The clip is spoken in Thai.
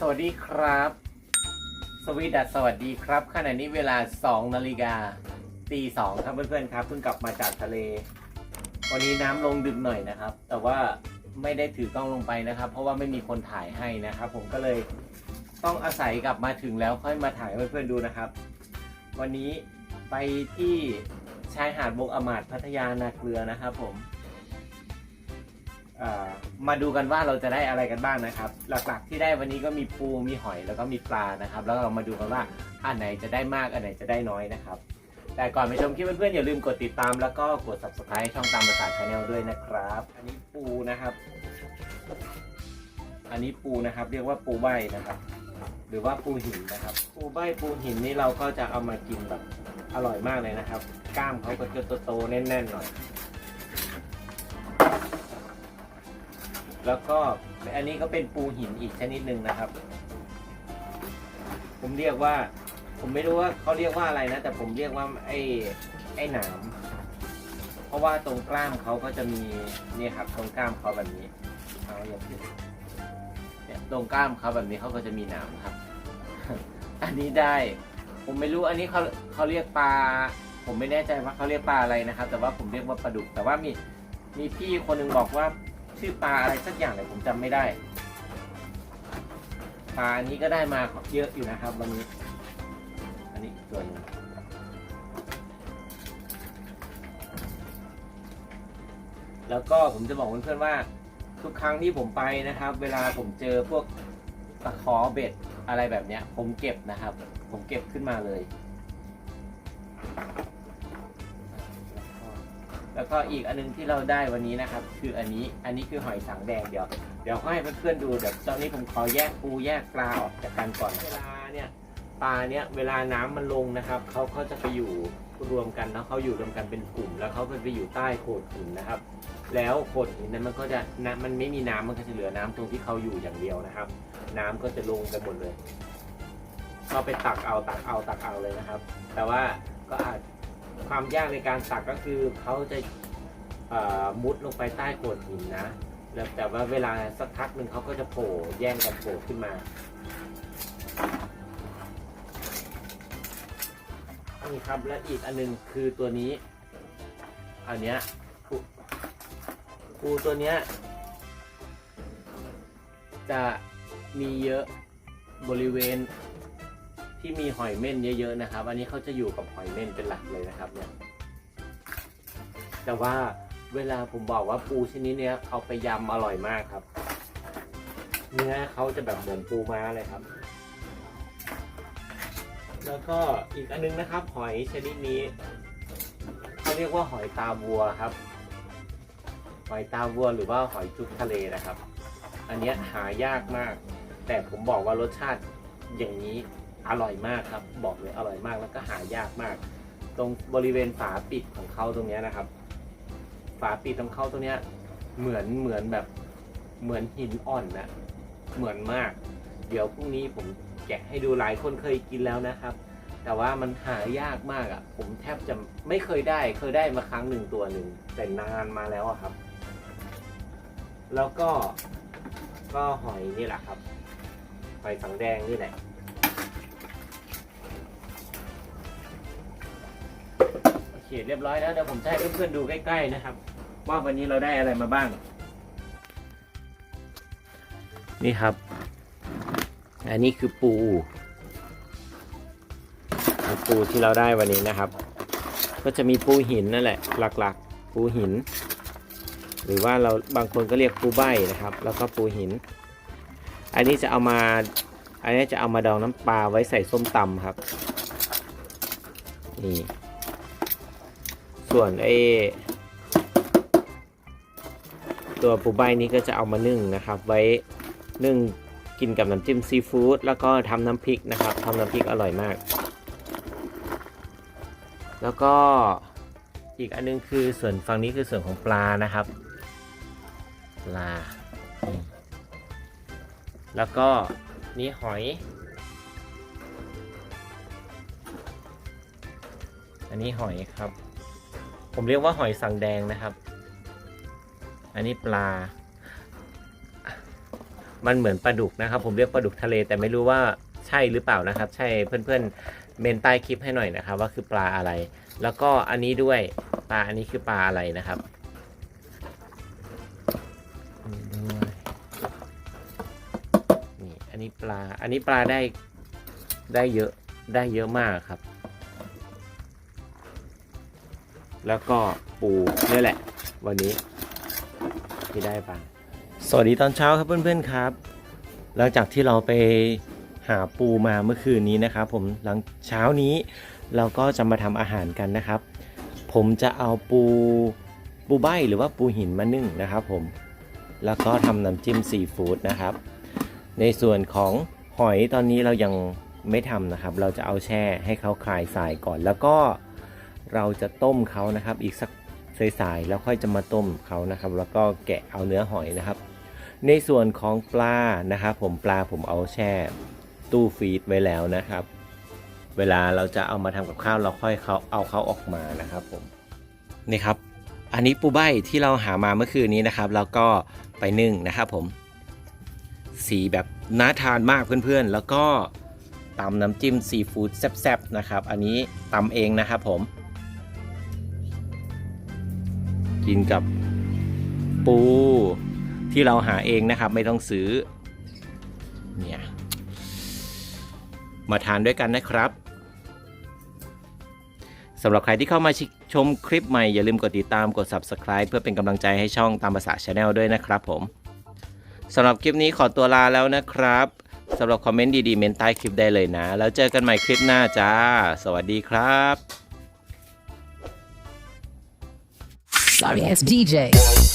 สวัสดีครับ สวีดัสสวัสดีครับ ขณะนี้เวลา 2 นาฬิกาตีสองครับเพื่อนๆครับเพิ่งกลับมาจากทะเล วันนี้น้ำลงดึกหน่อยนะครับ แต่ว่าไม่ได้ถือกล้องลงไปนะครับ เพราะว่าไม่มีคนถ่ายให้นะครับ ผมก็เลยต้องอาศัยกลับมาถึงแล้วค่อยมาถ่ายให้เพื่อนๆดูนะครับ วันนี้ไปที่ชายหาดบกอมาดพัทยานาเกลือนะครับ ผม มาดูกันว่าเราจะได้อะไรกันบ้างนะครับ หลักๆที่ได้วันนี้ก็มีปูมีหอยแล้วก็มีปลานะครับ แล้วเรามาดูกันว่าอันไหนจะได้มากอันไหนจะได้น้อยนะครับ แต่ก่อนไปชมคลิปเพื่อนๆอย่าลืมกดติดตามแล้วก็กด subscribe ช่องตามภาษาชาแนลด้วยนะครับ อันนี้ปูนะครับ อันนี้ปูนะครับ เรียกว่าปูใบนะครับ หรือว่าปูหินนะครับ ปูใบปูหินนี่เราก็จะเอามากินแบบอร่อยมากเลยนะครับ กล้ามเขาก็จะโตๆแน่นๆหน่อย แล้วก็อันนี้ก็เป็นปูหินอีกชนิดหนึ่งนะครับ ผมเรียกว่า ผมไม่รู้ว่าเขาเรียกว่าอะไรนะ แต่ผมเรียกว่าไอ้ไอ้หนามเพราะว่าตรงกล้ามเขาก็จะมีนี่ครับตรงกล้ามเขาแบบนี้เอาอย่างนี้เนี่ยตรงกล้ามเขาแบบนี้เขาก็จะมีหนามครับ อันนี้ได้ ผมไม่รู้อันนี้เขาเขาเรียกปลาผมไม่แน่ใจว่าเขาเรียกปลาอะไรนะครับ แต่ว่าผมเรียกว่าปลาดุกแต่ว่ามีมีพี่คนหนึ่งบอกว่า ชื่อปลาอะไรสักอย่างเลยผมจำไม่ได้ ปลาอันนี้ก็ได้มาเยอะอยู่นะครับ วันนี้ อันนี้อีกตัวหนึงแล้วก็ผมจะบอกเพื่อนๆว่า ทุกครั้งที่ผมไปนะครับ เวลาผมเจอพวกตะขอเบ็ดอะไรแบบเนี้ย ผมเก็บนะครับ ผมเก็บขึ้นมาเลย แล้วก็อีกอันนึงที่เราได้วันนี้นะครับ คืออันนี้อันนี้คือหอยสังแดงเดี๋ยวเดี๋ยวให้เพื่อนๆดูเดี๋ยวตอนนี้ผมขอแยกปูแยกปลาออกจากกันก่อนเวลาเนี่ยปลาเนี่ยเวลาน้ำมันลงนะครับเขาก็จะไปอยู่รวมกันแล้วเขาอยู่รวมกันเป็นกลุ่ม แล้วเขาก็ไปอยู่ใต้โขดหินนะครับ แล้วโขดหินนั้นมันก็จะน้ำมันไม่มีน้ำมันก็จะเหลือน้ำตรงที่เขาอยู่อย่างเดียวนะครับ น้ำก็จะลงกันหมดเลยก็ไปตักเอาตักเอาตักเอาเลยนะครับ แต่ว่าก็อาจ ความยากในการตักก็คือเขาจะมุดลงไปใต้โขดหินนะแล้วแต่ว่าเวลาสักพักหนึ่งเขาก็จะโผล่แย่งกันโผล่ขึ้นมานี่ครับและอีกอันหนึงคือตัวนี้ อันเนี้ยปูตัวเนี้ยจะมีเยอะบริเวณ ที่มีหอยเม่นเยอะๆนะครับ อันนี้เขาจะอยู่กับหอยเม่นเป็นหลักเลยนะครับเนี่ยแต่ว่าเวลาผมบอกว่าปูชนิดเนี้ยเอาไปยำอร่อยมากครับ เนื้อเขาจะแบบเหมือนปูม้าเลยครับ แล้วก็อีกอันนึงนะครับ หอยชนิดนี้เขาเรียกว่าหอยตาวัวครับ หอยตาวัวหรือว่าหอยจุกทะเลนะครับ อันเนี้ยหายากมาก แต่ผมบอกว่ารสชาติอย่างนี้ อร่อยมากครับ บอกเลยอร่อยมากแล้วก็หายากมาก ตรงบริเวณฝาปิดของเขาตรงนี้นะครับ ฝาปิดของเขาตรงนี้เหมือนเหมือนแบบเหมือนหินอ่อนนะเหมือนมาก เดี๋ยวพรุ่งนี้ผมแกะให้ดูหลายคนเคยกินแล้วนะครับ แต่ว่ามันหายากมากอะ่ะ ผมแทบจะไม่เคยได้ เคยได้มาครั้งหนึ่งตัวหนึ่งแต่นานมาแล้วอะครับ แล้วก็ก็หอยนี่แหละครับหอยสังแดงนี่แหละ โอเคเรียบร้อยแล้วเดี๋ยวผมจะให้เพื่อนๆดูใกล้ๆนะครับ ว่าวันนี้เราได้อะไรมาบ้าง นี่ครับ อันนี้คือปูปูที่เราได้วันนี้นะครับ ก็จะมีปูหินนั่นแหละ หลักๆ ปูหิน หรือว่าเราบางคนก็เรียกปูใบนะครับ แล้วก็ปูหิน อันนี้จะเอามาอันนี้จะเอามาดองน้ำปลาไว้ใส่ส้มตำครับ นี่ ส่วนไอ้ตัวปูใบนี้ก็จะเอามานึ่งนะครับ ไว้นึ่งกินกับน้ำจิ้มซีฟู้ดแล้วก็ทำน้ำพริกนะครับทำน้ำพริกอร่อยมาก แล้วก็อีกอันนึงคือส่วนฝั่งนี้คือส่วนของปลานะครับ ปลา แล้วก็นี่หอย อันนี้หอยครับ ผมเรียกว่าหอยสังแดงนะครับ อันนี้ปลา มันเหมือนปลาดุกนะครับ ผมเรียกปลาดุกทะเล แต่ไม่รู้ว่าใช่หรือเปล่านะครับ ใช่เพื่อนๆเมนใต้คลิปให้หน่อยนะครับ ว่าคือปลาอะไร แล้วก็อันนี้ด้วยปลาอันนี้คือปลาอะไรนะครับนี่ด้วยนี่อันนี้ปลา อันนี้ปลาได้ได้เยอะได้เยอะมากครับ แล้วก็ปูนี่แหละ วันนี้ที่ได้ปลาสวัสดีตอนเช้าครับเพื่อนๆครับ หลังจากที่เราไปหาปูมาเมื่อคืนนี้นะครับ ผมหลังเช้านี้เราก็จะมาทำอาหารกันนะครับ ผมจะเอาปูปูใบหรือว่าปูหินมานึ่งนะครับ ผมแล้วก็ทำน้ำจิ้มซีฟู้ดนะครับ ในส่วนของหอยตอนนี้เรายังไม่ทำนะครับ เราจะเอาแช่ให้เขาคลายทรายก่อน แล้วก็ เราจะต้มเขานะครับ อีกสักสายๆแล้วค่อยจะมาต้มเขานะครับ แล้วก็แกะเอาเนื้อหอยนะครับ ในส่วนของปลานะครับ ผมปลาผมเอาแช่ตู้ฟรีดไว้แล้วนะครับ เวลาเราจะเอามาทำกับข้าวเราค่อยเขาเอาเขาออกมานะครับผมนี่ครับ อันนี้ปูใบที่เราหามาเมื่อคืนนี้นะครับแล้วก็ไปนึ่งนะครับผม สีแบบน่าทานมากเพื่อนๆ แล้วก็ตำน้ำจิ้มซีฟู้ดแซ่บๆนะครับ อันนี้ตำเองนะครับผม กินกับปูที่เราหาเองนะครับ ไม่ต้องซื้อเนี่ยมาทานด้วยกันนะครับสำหรับใครที่เข้ามาชมคลิปใหม่ อย่าลืมกดติดตามกด Subscribe เพื่อเป็นกำลังใจให้ช่องตามภาษาชาแนลด้วยนะครับผมสำหรับคลิปนี้ขอตัวลาแล้วนะครับสำหรับคอมเมนต์ดีๆเมนใต้คลิปได้เลยนะ แล้วเจอกันใหม่คลิปหน้าจ้า สวัสดีครับ Sorry ass DJ.